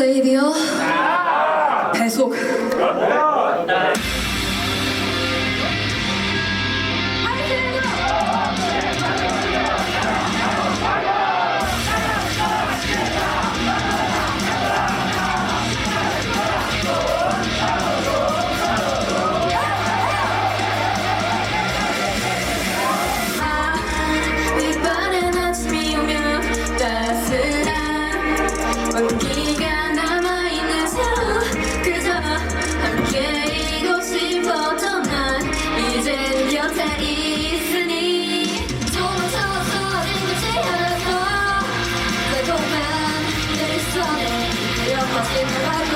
세이비어 배속 Bye.